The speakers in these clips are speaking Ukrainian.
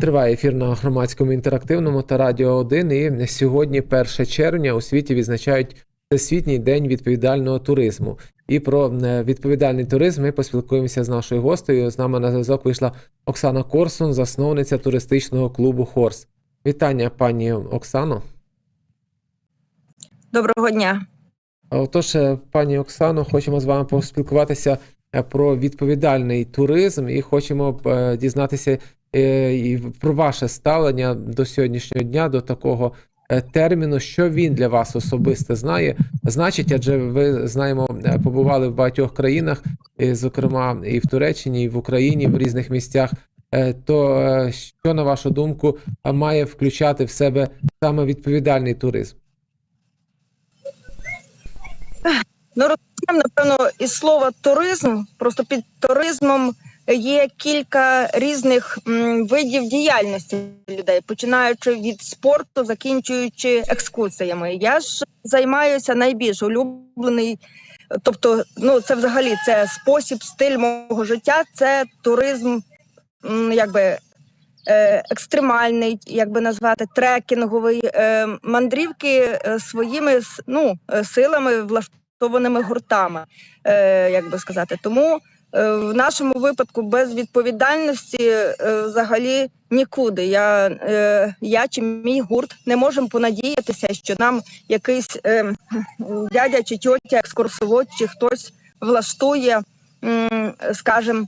Триває ефір на громадському інтерактивному та радіо 1. І сьогодні, 1 червня, у світі відзначають Всесвітній день відповідального туризму. І про е, відповідальний туризм ми поспілкуємося з нашою гостею. З нами на зв'язок вийшла Оксана Корсун, засновниця туристичного клубу Хорс. Вітання, пані Оксано. Доброго дня. Отож, е, пані Оксано, хочемо з вами поспілкуватися е, про відповідальний туризм і хочемо дізнатися і про ваше ставлення до сьогоднішнього дня, до такого е, терміну, що він для вас особисто знає, значить, адже ви знаємо, е, побували в багатьох країнах, зокрема і в Туреччині, і в Україні, в різних місцях. Е, То е, що на вашу думку має включати в себе саме відповідальний туризм? Ну розпочнемо, напевно, із слова туризм. Просто під туризмом є кілька різних видів діяльності людей, починаючи від спорту, закінчуючи екскурсіями. Я ж займаюся найбільш улюблений, тобто, ну це взагалі це спосіб, стиль мого життя, це туризм, якби. е, Екстремальний, як би назвати, трекінговий е, мандрівки е, своїми ну, силами влаштованими гуртами, як би сказати. Тому в нашому випадку без відповідальності е, взагалі нікуди. Я, е, я чи мій гурт не можемо понадіятися, що нам якийсь е, дядя чи тьотя, екскурсовод, чи хтось влаштує, скажімо,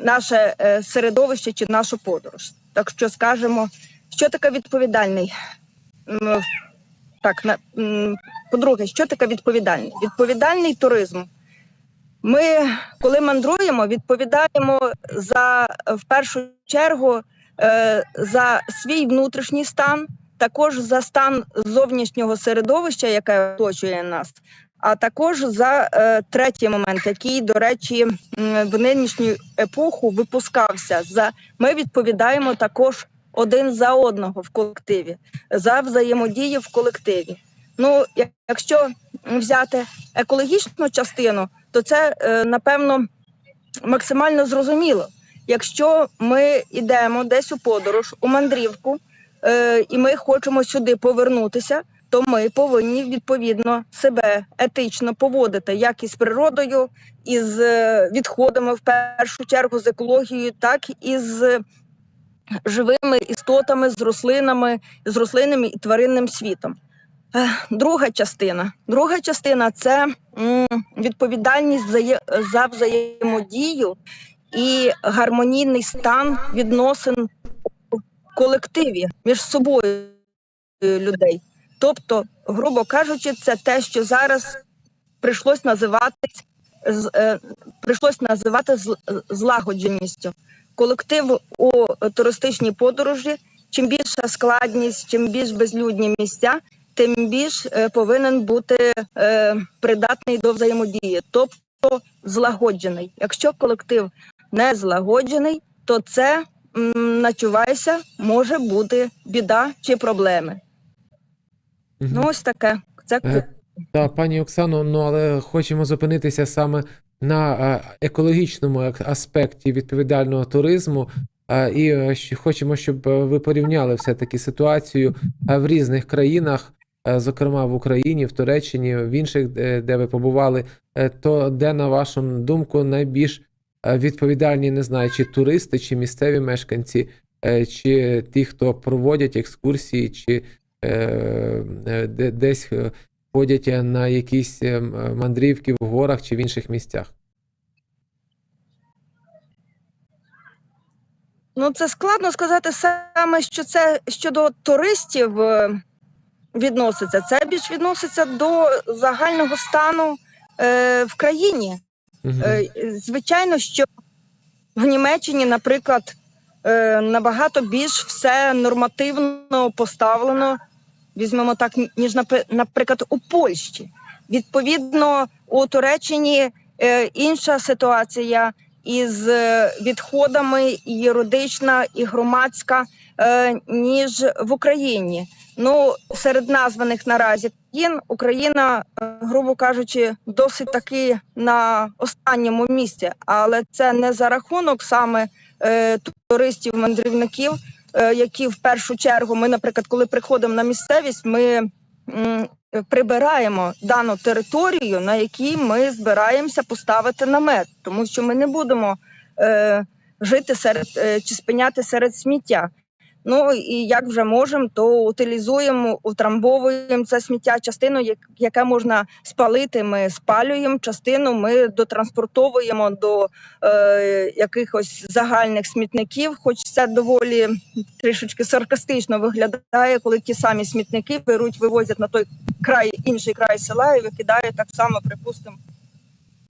наше е, середовище чи нашу подорож. Так що скажемо, що таке відповідальний? Так, по-друге, що таке відповідальний? Відповідальний туризм. Ми, коли мандруємо, відповідаємо за е, в першу чергу е, за свій внутрішній стан, також за стан зовнішнього середовища, яке оточує нас, а також за е, третій момент, який, до речі, в нинішню епоху випускався. За ми відповідаємо також один за одного в колективі, за взаємодію в колективі. Ну, якщо взяти екологічну частину, то це е, напевно максимально зрозуміло. Якщо ми йдемо десь у подорож, у мандрівку, е, і ми хочемо сюди повернутися, то ми повинні відповідно себе етично поводити як із природою, із е, відходами в першу чергу з екологією, так і з живими істотами, з рослинами, з рослинним і тваринним світом. Е, Друга частина. Друга частина це відповідальність за, за взаємодію і гармонійний стан відносин у колективі між собою людей. Тобто, грубо кажучи, це те, що зараз прийшлось називати е, прийшлось називати зл- злагодженістю. Колектив у туристичній подорожі. Чим більша складність, чим більш безлюдні місця, тим більш е, повинен бути е, придатний до взаємодії, тобто злагоджений. Якщо колектив не злагоджений, то це начувайся, може бути біда чи проблеми. Мгм. Ну, ось таке. Це Е, Так, пані Оксано, ну але хочемо зупинитися саме на е, екологічному аспекті відповідального туризму. І хочемо, щоб ви порівняли все-таки ситуацію е, в різних країнах, зокрема в Україні, в Туреччині, в інших, де де ви побували. Е, То де, на вашу думку, найбільш е, відповідальні, не знаю, чи туристи, чи місцеві мешканці, е, чи ті, хто проводять екскурсії, чи е, е, десь е, ходять е, на якісь е, мандрівки в горах чи в інших місцях. Ну, це складно сказати саме, що це щодо туристів е, відноситься. Це більш відноситься до загального стану е, в країні. Е, звичайно, що в Німеччині, наприклад, е, набагато більш все нормативно поставлено, візьмемо так, ніж наприклад, у Польщі. Відповідно, у Туреччині е, інша ситуація із е, відходами і юридична, і громадська, ніж в Україні. Ну, серед названих наразі країн Україна, е, грубо кажучи, досить таки на останньому місці, але це не за рахунок саме е, туристів, мандрівників, е, які в першу чергу ми, наприклад, коли приходимо на місцевість, ми прибираємо дану територію, на якій ми збираємося поставити намет, тому що ми не будемо е, жити серед е, чи спиняти серед сміття. Ну і як вже можемо, то утилізуємо, утрамбовуємо це сміття. Частину, яке можна спалити, ми спалюємо. Частину ми дотранспортовуємо до е, якихось загальних смітників. Хоч це доволі трішечки саркастично виглядає, коли ті самі смітники беруть, вивозять на той край, інший край села і викидають так само, припустимо,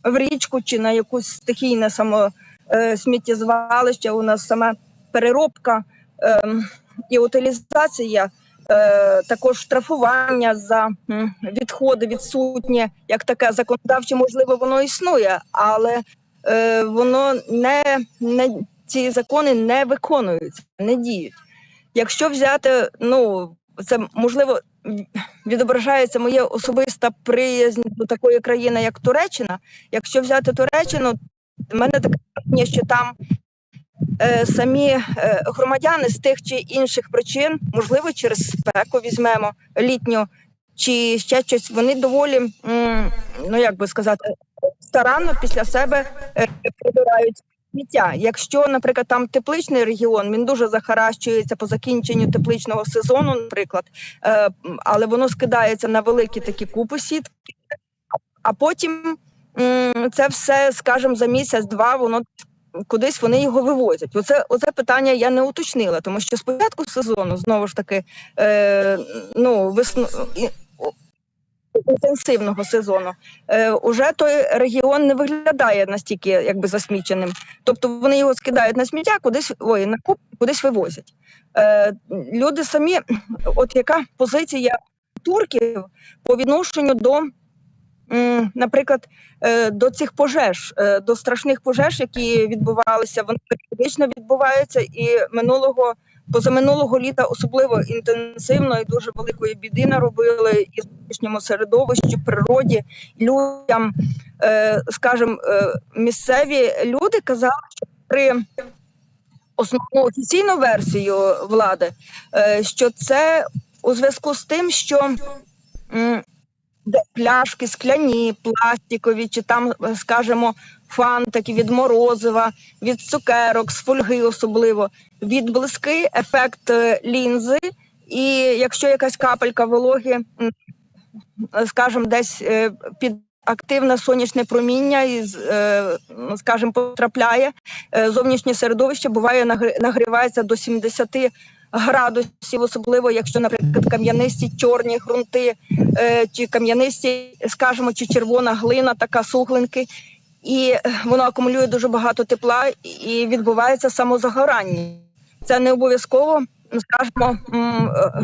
в річку чи на якусь стихійне само е, сміттєзвалище. У нас саме переробка і утилізація, е, також штрафування за відходи відсутнє, як таке законодавче, можливо, воно існує, але е, воно не, не ці закони не виконуються, не діють. Якщо взяти, ну це можливо відображається моя особиста приязнь до такої країни, як Туреччина. Якщо взяти Туреччину, в мене таке що там самі е, громадяни з тих чи інших причин, можливо, через спеку візьмемо літню, чи ще щось, вони доволі, ну як би сказати, старанно після себе е, прибирають сміття. Якщо, наприклад, там тепличний регіон, він дуже захаращується по закінченню тепличного сезону, наприклад, е, але воно скидається на великі такі купи сітки, а потім це все, скажімо, за місяць-два воно кудись вони його вивозять. Оце, оце питання я не уточнила, тому що спочатку сезону знову ж таки е, ну, весну, інтенсивного сезону, е, уже той регіон не виглядає настільки якби засміченим. Тобто вони його скидають на сміття, кудись ой, на куп, кудись вивозять. Е, люди самі, от яка позиція турків по відношенню до, наприклад, е, до цих пожеж, е, до страшних пожеж, які відбувалися, вони періодично відбуваються, і минулого позаминулого літа особливо інтенсивно і дуже великої біди наробили і зовнішньому середовищі, природі, людям. Е, скажімо, місцеві люди казали, що при основну офіційну версію влади, що це у зв'язку з тим, що пляшки скляні, пластикові, чи там, е, скажімо, фантики від морозива, від цукерок, з фольги особливо, відблиски, ефект е, лінзи, і якщо якась капелька вологи, е, скажімо, десь під активне сонячне проміння скажімо, потрапляє, зовнішнє середовище буває нагрівається до 70 градусів, особливо якщо, наприклад, кам'янисті чорні ґрунти, е, чи кам'янисті, скажімо, чи червона глина, така суглинки, і воно акумулює дуже багато тепла і відбувається самозагорання. Це не обов'язково, скажімо,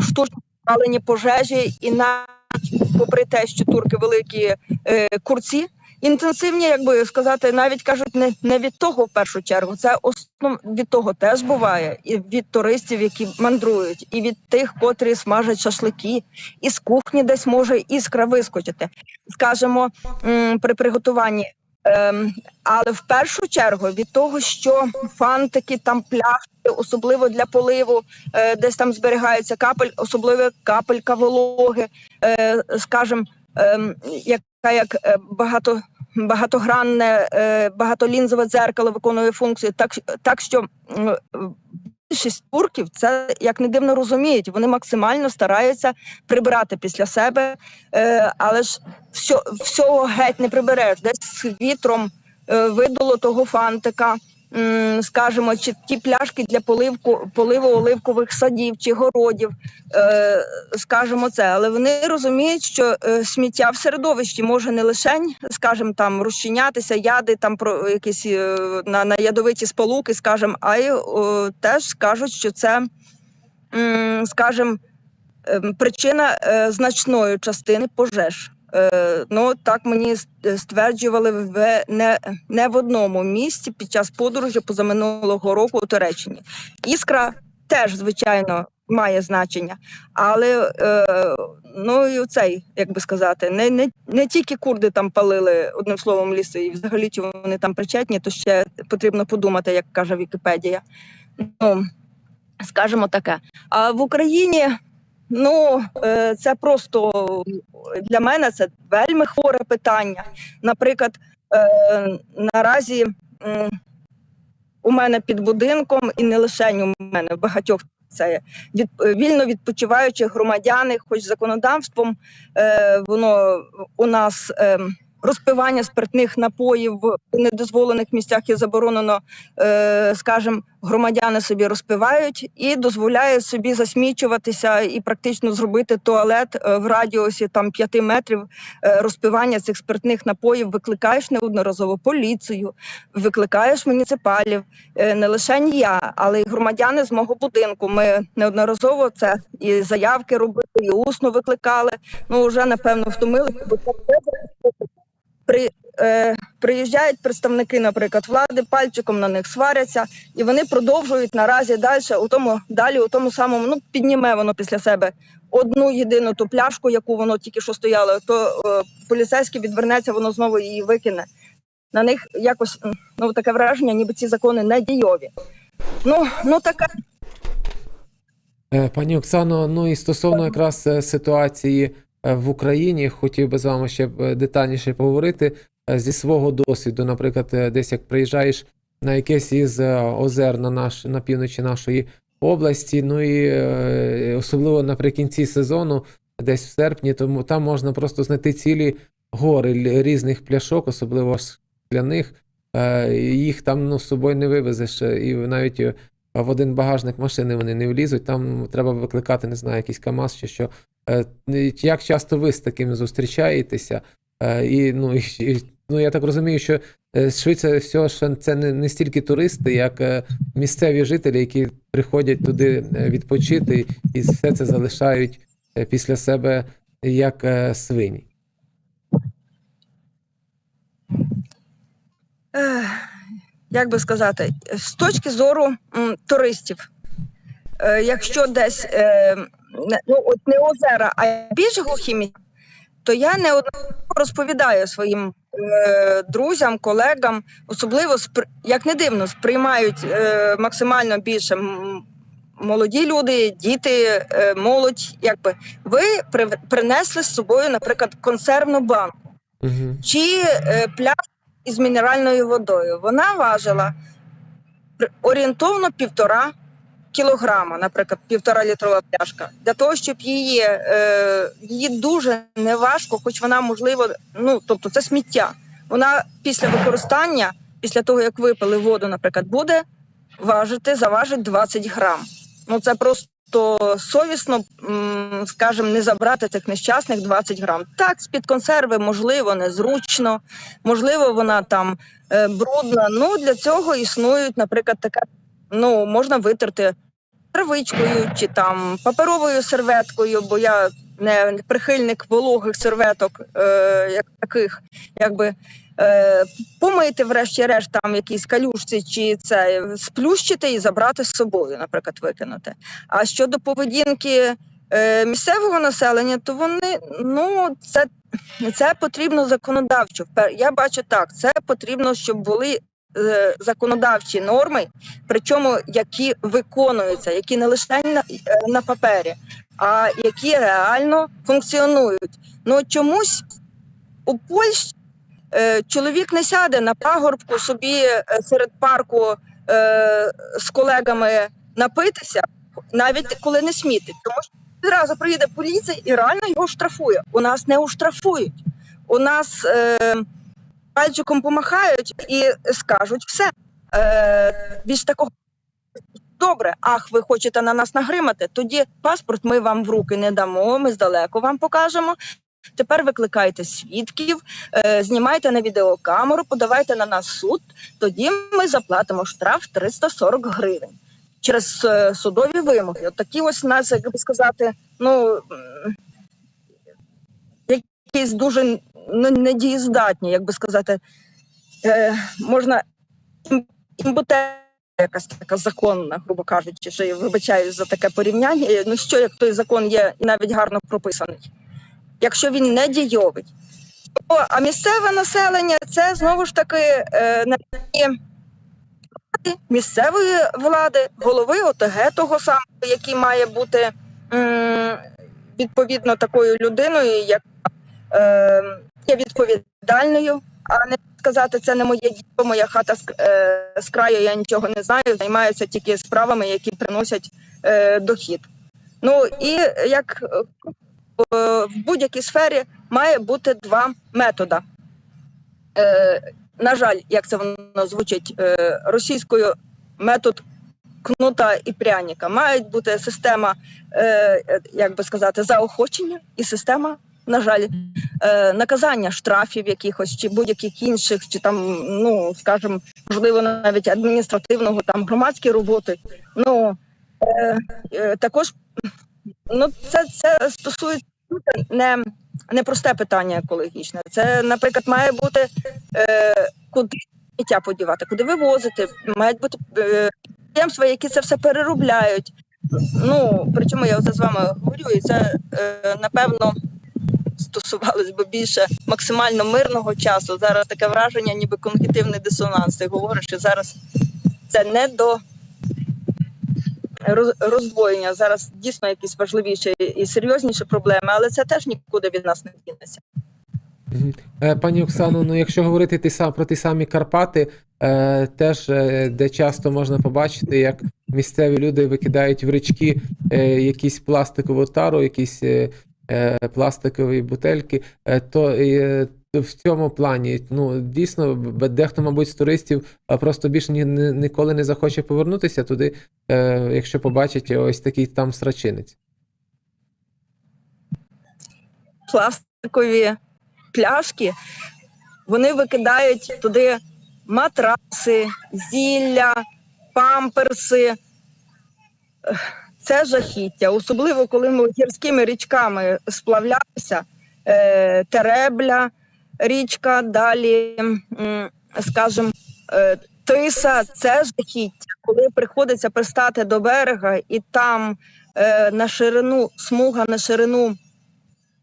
штучно спалені пожежі, і навіть попри те, що турки великі е, курці. Інтенсивні, як би сказати, навіть кажуть, не, не від того в першу чергу. Це основ від того теж буває, і від туристів, які мандрують, і від тих, котрі смажать шашлики, і з кухні десь може іскра вискочити. Скажімо, м, при приготуванні. Ем, але в першу чергу від того, що фантики, там пляшки, особливо для поливу, е, десь там зберігається капель, особливо капелька вологи, е, скажімо, ем, яка як е, багато, багатогранне, е, багатолінзове дзеркало виконує функцію, так, так що більшість турків це як не дивно розуміють. Вони максимально стараються прибирати після себе, е, але ж все, всього геть не прибереш. Десь вітром видало того фантика. Скажімо, ті пляшки для поливку поливу оливкових садів чи городів, е, скажімо це, але вони розуміють, що е, сміття в середовищі може не лише, скажімо, там розчинятися, яди там про якісь е, на, на ядовиті сполуки, скажімо, а й теж скажуть, що це, скажімо, ем, причина значної частини пожеж. Е, ну так мені стверджували в не, не в одному місці під час подорожі позаминулого року у Туреччині. Іскра теж, звичайно, має значення, але е, ну і цей, як би сказати, не, не, не тільки курди там палили одним словом ліси, і взагалі чи вони там причетні, то ще потрібно подумати, як каже Вікіпедія. Ну, скажімо таке. А в Україні ну е, це просто для мене це вельми хворе питання. Наприклад, е, наразі у мене під будинком, і не лише у мене, в багатьох це від, вільно відпочиваючих громадяни, хоч законодавством е, воно у нас. Розпивання спиртних напоїв в недозволених місцях є заборонено, е, скажімо, громадяни собі розпивають і дозволяє собі засмічуватися і практично зробити туалет е, в радіусі там 5 метрів е, розпивання цих спиртних напоїв. Викликаєш неодноразово поліцію, викликаєш муніципалів, не лише я, але й громадяни з мого будинку. Ми неодноразово це і заявки робили, і усно викликали. Ну вже напевно втомилися, бо це при. Е, приїжджають представники, наприклад, влади, пальчиком на них сваряться, і вони продовжують наразі далі у тому, далі у тому самому, ну підніме воно після себе одну єдину ту пляшку, яку воно тільки що стояло, то е, поліцейський відвернеться, воно знову її викине. На них якось ну таке враження, ніби ці закони не дійові. Ну, ну таке Е, Пані Оксано, ну і стосовно якраз е, ситуації в Україні, хотів би з вами ще е, детальніше поговорити Е, зі свого досвіду. Наприклад, е, десь як приїжджаєш на якесь із е, озер на наш на півночі нашої області, ну і е, особливо наприкінці сезону, десь в серпні, тому там можна просто знайти цілі гори різних пляшок, особливо скляних. Е, Їх там ну, з собою не вивезеш, е, і навіть е, в один багажник машини вони не влізуть, там треба викликати, не знаю, якийсь КАМАЗ чи що. Е, Як часто ви з таким зустрічаєтеся? Е, І, ну, і, ну, я так розумію, що е, швидше всього, що це не, не стільки туристи, як місцеві жителі, які приходять туди відпочити і все це залишають після себе як свині. Як би сказати, з точки зору м, туристів, е, якщо десь е, не- ну, от не озера, а більш глухі місця, то я неодноразово розповідаю своїм е, друзям, колегам, особливо як не дивно, сприймають е, максимально більше молоді люди, діти, е, молодь. Якби ви при, принесли з собою, наприклад, консервну банку Угу. чи е, пляшку із мінеральною водою. Вона важила орієнтовно півтора кілограма, наприклад, півтора літрова пляшка. Для того, щоб її, е, її дуже неважко, хоч вона можливо, ну тобто це сміття. Вона після використання, після того як випили воду, наприклад, буде важити, заважить 20 грам. Ну це просто совісно, м, скажімо, не забрати цих нещасних 20 грам. Так, з-під консерви, можливо, незручно, можливо, вона там е, брудна. Ну для цього існують, наприклад, така, ну можна витерти травичкою чи там паперовою серветкою, бо я не прихильник вологих серветок, е, як таких, якби. Е, помити, врешті-решт, там якісь калюшці чи це сплющити і забрати з собою, наприклад, викинути. А щодо поведінки е, місцевого населення, то вони ну це, це потрібно законодавчо. Я бачу так, це потрібно, щоб були е, законодавчі норми, причому які виконуються, які не лише на, на папері, а які реально функціонують. Ну чомусь у Польщі чоловік не сяде на пагорбку собі е, серед парку е, з колегами напитися, навіть коли не смітить, тому що відразу приїде поліція і реально його штрафує. У нас не уштрафують. У нас е, пальчиком помахають і скажуть все. Е, більш такого добре, ах, ви хочете на нас нагримати? Тоді паспорт ми вам в руки не дамо, ми здалеку вам покажемо. Тепер викликайте свідків, е, знімайте на відеокамеру, подавайте на нас суд. Тоді ми заплатимо штраф 340 гривень через е, судові вимоги. От такі ось нас, як би сказати, ну якісь дуже недієздатні, як би сказати, е, можна ім- якась така законна, грубо кажучи, що я вибачаюсь за таке порівняння. Ну що як той закон є навіть гарно прописаний, якщо він не дійовий. А місцеве населення це знову ж таки е, на рівні місцевої влади, голови ОТГ того самого, який має бути відповідно такою людиною, яка е, є відповідальною, а не сказати, це не моє діло, моя хата з, е, краю, я нічого не знаю, займаюся тільки справами, які приносять дохід. Ну і як в будь-якій сфері має бути два методи. Е, на жаль, як це воно звучить е, російською метод кнута і пряника. Має бути система, е, як би сказати, заохочення і система, на жаль, наказання штрафів якихось чи будь-яких інших, чи там, ну скажімо, можливо, навіть адміністративного там громадські роботи. Ну е, е, також ну це, це стосується не, не просте питання екологічне. Це, наприклад, має бути е, куди сміття подівати, куди вивозити, мають бути е, підприємства, які це все переробляють. Ну причому я це з вами говорю, і це е, напевно стосувалось би більше максимально мирного часу. Зараз таке враження, ніби когнітивний дисонанс. Ти говориш, що зараз це не до роздвоєння. Зараз дійсно якісь важливіші і серйозніші проблеми, але це теж нікуди від нас не дінеться. Е, Пані Оксано, ну якщо говорити ті сам, про ті самі Карпати, е, теж е, де часто можна побачити, як місцеві люди викидають в річки якісь пластикову тару, якісь пластикові бутельки, то в цьому плані, ну дійсно, дехто, мабуть, з туристів просто більше ні, ні- ніколи не захоче повернутися туди, е, якщо побачить ось такий там срачинець. Пластикові пляшки, вони викидають туди матраси, зілля, памперси. Це жахіття, особливо коли ми гірськими річками сплавлялися, е, Теребля, річка, далі, скажімо, е, Тиса, це жахіття, коли приходиться пристати до берега і там е, на ширину, смуга на ширину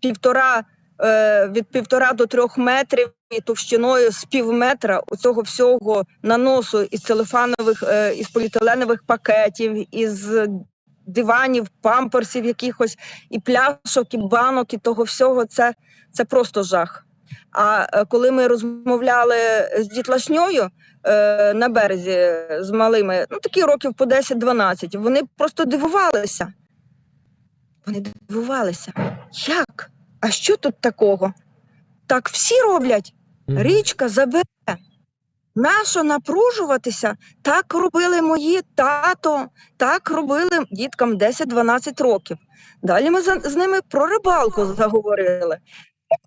півтора е, від півтора до трьох метрів і товщиною з пів метра у цього всього наносу із целофанових, е, із поліетиленових пакетів, із диванів, памперсів якихось, і пляшок, і банок, і того всього, це, це просто жах. А е, коли ми розмовляли з дітлашньою е, на березі з малими, ну такі років по 10-12, вони просто дивувалися. Вони дивувалися. Як? А що тут такого? Так всі роблять. Річка забере. Нащо напружуватися? Так робили мої тато, так робили діткам 10-12 років. Далі ми з ними про рибалку заговорили.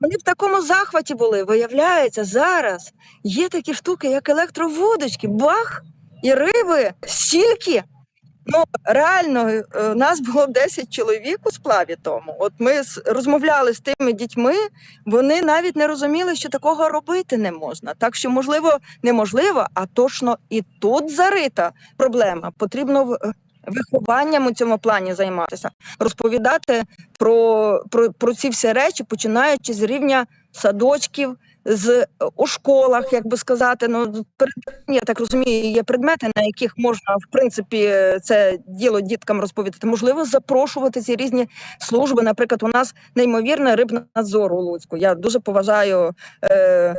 Вони в такому захваті були. Виявляється, зараз є такі штуки, як електровудочки, бах, і риби стільки. Ну, реально, е, нас було 10 чоловік у сплаві тому. От ми розмовляли з тими дітьми, вони навіть не розуміли, що такого робити не можна. Так що, можливо, неможливо, а точно і тут зарита проблема. Потрібно е, вихованням у цьому плані займатися, розповідати про, про, про ці всі речі, починаючи з рівня садочків. З у школах, як би сказати, ну я так розумію, є предмети, на яких можна в принципі це діло діткам розповідати. Можливо, запрошувати ці різні служби. Наприклад, у нас неймовірний рибнадзор у Луцьку. Я дуже поважаю е,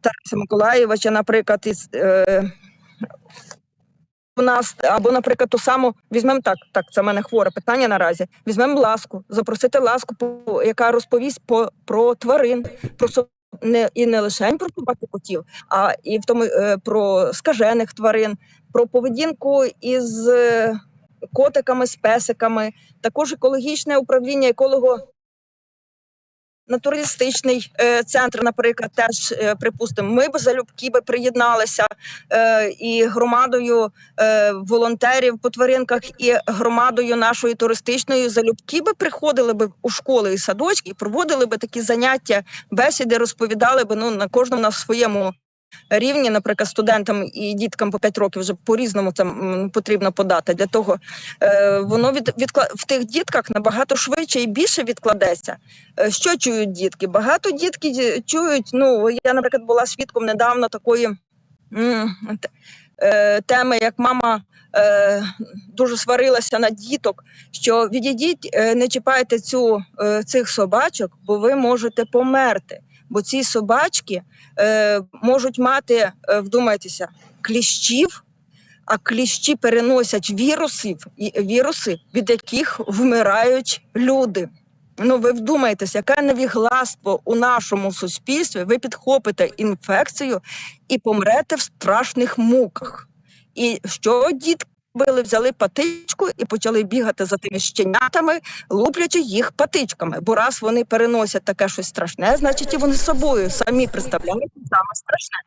Тараса Миколаєвича, наприклад, із. Е, у нас або, наприклад, ту саму візьмемо так, так, це в мене хворе питання наразі. Візьмемо ласку, запросити ласку, по- яка розповість по, про тварин, про не і не лише про собак і котів, а і в тому е, про скажених тварин, про поведінку із е, котиками, з песиками, також екологічне управління еколого. Натуралістичний е, центр, наприклад, теж е, припустимо, ми б залюбки би приєдналися е, і громадою волонтерів по тваринках, і громадою нашої туристичної залюбки би приходили би у школи і садочки, і проводили би такі заняття, бесіди, розповідали би ну на кожному на своєму рівні, наприклад, студентам і діткам по 5 років вже по-різному це потрібно подати. Для того е, воно від, відкла... в тих дітках набагато швидше і більше відкладеться. Е, Що чують дітки? Багато дітки чують. Ну я, наприклад, була свідком недавно такої е, теми, як мама дуже сварилася на діток, що відійдіть, не чіпайте цю, цих собачок, бо ви можете померти. Бо ці собачки е, можуть мати, е, вдумайтеся, кліщів, а кліщі переносять вірусів, віруси, від яких вмирають люди. Ну, ви вдумайтеся, яке невігластво у нашому суспільстві. Ви підхопите інфекцію і помрете в страшних муках. І що дітки робили? Взяли патичку і почали бігати за тими щенятами, луплячи їх патичками. Бо раз вони переносять таке щось страшне, значить і вони собою самі представляють саме страшне.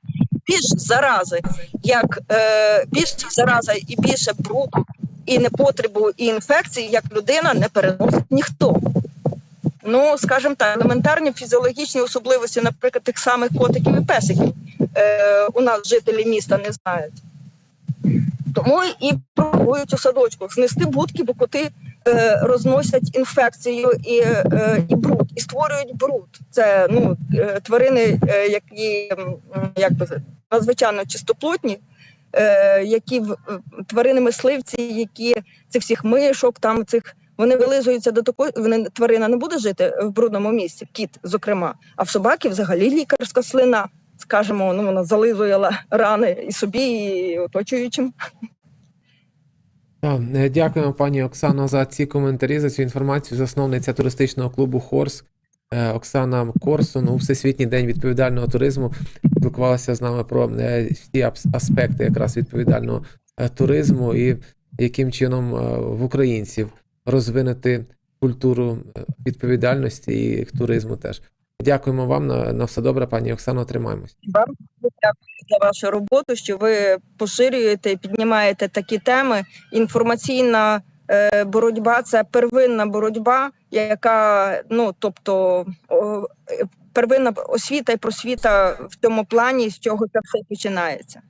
Більш зарази, як е, більше зараза і більше бруду, і непотребу, і інфекції, як людина не переносить ніхто. Ну, скажімо так, елементарні фізіологічні особливості, наприклад, тих самих котиків і песиків, е, у нас жителі міста не знають. Тому і пробують у садочках знести будки, бо коти е, розносять інфекцію і, е, і бруд, і створюють бруд. Це ну, е, тварини, е, які як би, надзвичайно чистоплотні, е, які е, тварини мисливці, які цих всіх мишок, там цих вони вилизуються до такої, вони тварина не буде жити в брудному місці, кіт, зокрема. А в собаки взагалі лікарська слина. Скажемо, ну вона зализує рани і собі, і оточуючим. Е, Дякуємо, пані Оксано, за ці коментарі, за цю інформацію. Засновниця туристичного клубу Хорс е, Оксана Корсун у Всесвітній день відповідального туризму спілкувалася з нами про е, всі аспекти якраз відповідального е, туризму і яким чином е, в українців розвинути культуру е, відповідальності і туризму теж. Дякуємо вам на, на все добре, пані Оксано. Тримаємось. Вам дякую за вашу роботу, що ви поширюєте і піднімаєте такі теми. Інформаційна е, боротьба це первинна боротьба, яка ну тобто о, е, первинна освіта і просвіта в цьому плані, з чого це все починається.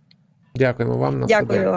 Дякуємо вам на. Дякую вам.